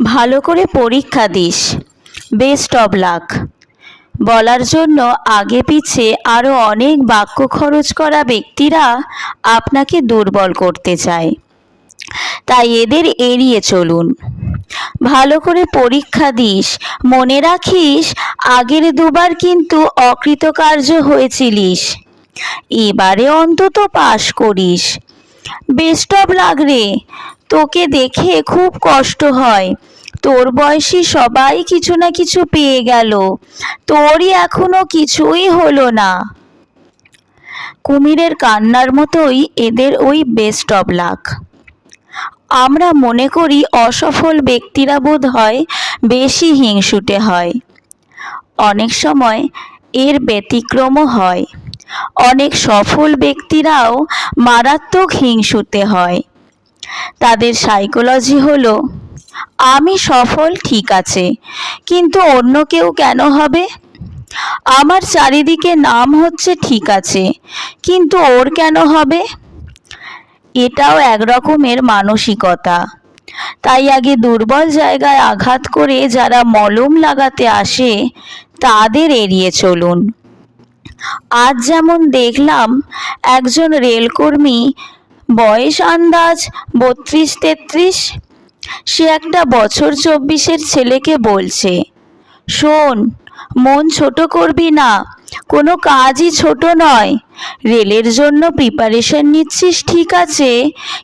ভালো করে পরীক্ষা দিস। Best of luck. বলার জন্য আগে পিছে আরও অনেক বাক্য খরচ করা ব্যক্তিরা আপনাকে দুর্বল করতে চায়। তাই এদের এড়িয়ে চলুন। ভালো করে পরীক্ষা দিস। মনে রাখিস, আগের দুবার কিন্তু অকৃতকার্য হয়েছিলিস। এবারে অন্তত পাশ করিস। বেস্ট অফ লাগ রে। তোকে দেখে খুব কষ্ট হয়। তোর বয়সী সবাই কিছু না কিছু পেয়ে গেল। তোরই এখনও কিছুই হলো না। কুমিরের কান্নার মতোই এদের ওই বেস্ট অব লাক আমরা মনে করি অসফল ব্যক্তিরা বোধ হয় বেশি হিংসুটে হয়। অনেক সময় এর ব্যতিক্রমও হয়। অনেক সফল ব্যক্তিরাও মারাত্মক হিংসুতে হয়। তাদের সাইকোলজি হলো, আমি সফল, ঠিক আছে, কিন্তু অন্য কেউ কেন হবে? আমার চারিদিকে নাম হচ্ছে ঠিক আছে, কিন্তু ওর কেন হবে? এটাও এক রকমের মানসিকতা। তাই আগে দুর্বল জায়গায় আঘাত করে যারা মলম লাগাতে আসে, তাদের এড়িয়ে চলুন। আজ যেমন দেখলাম, একজন রেলকর্মী বয়স আন্দাজ বত্রিশ তেত্রিশ? সে একটা বছর চব্বিশের ছেলেকে বলছে, শোন, মন ছোট করবি না, কোনো কাজই ছোট নয়। রেলের জন্য প্রিপারেশন নিচ্ছিস ঠিক আছে,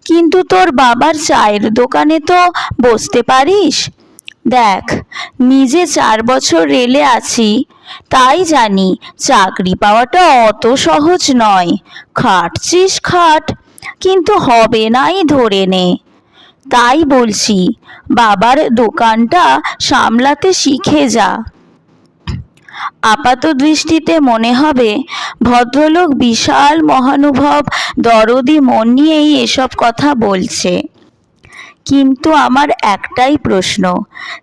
কিন্তু তোর বাবার চায়ের দোকানে তো বসতে পারিস? দেখ, নিজে চার বছর রেলে আছি, তাই জানি চাকরি পাওয়াটা অত সহজ নয়। খাটছিস খাট কিন্তু হবে নাই ধরে নে। তাই বলছি, বাবার দোকানটা সামলাতে শিখে যা। আপাত দৃষ্টিতে মনে হবে, ভদ্রলোক বিশাল মহানুভব, দরদি মন নিয়েই এসব কথা বলছে। কিন্তু আমার একটাই প্রশ্ন,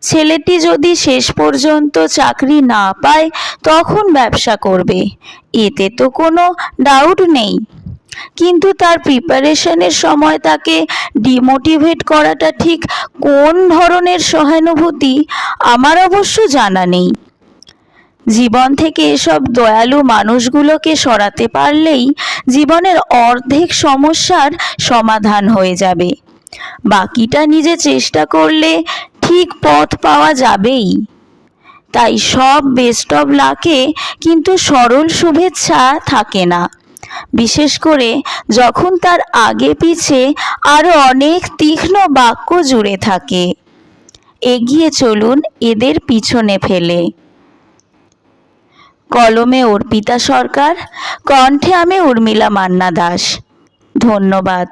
ছেলেটি যদি শেষ পর্যন্ত চাকরি না পায়, তখন ব্যবসা করবে? এতে তো কোনো ডাউট নেই। কিন্তু তার প্রিপারেশনের সময় তাকে ডিমোটিভেট করাটা ঠিক কোন ধরনের সহানুভূতি আমার অবশ্য জানা নেই। জীবন থেকে এসব দয়ালু মানুষগুলোকে সরাতে পারলেই জীবনের অর্ধেক সমস্যার সমাধান হয়ে যাবে। বাকিটা নিজে চেষ্টা করলে ঠিক পথ পাওয়া যাবেই। তাই সব বেস্ট অফ লাকে কিন্তু সরল শুভেচ্ছা থাকে না। বিশেষ করে যখন তার আগে পিছে আরও অনেক তীক্ষ্ণ বাক্য জুড়ে থাকে। এগিয়ে চলুন এদের পিছনে ফেলে। কলমে অর্পিতা সরকার, কণ্ঠে আমি উর্মিলা মান্না দাস। ধন্যবাদ।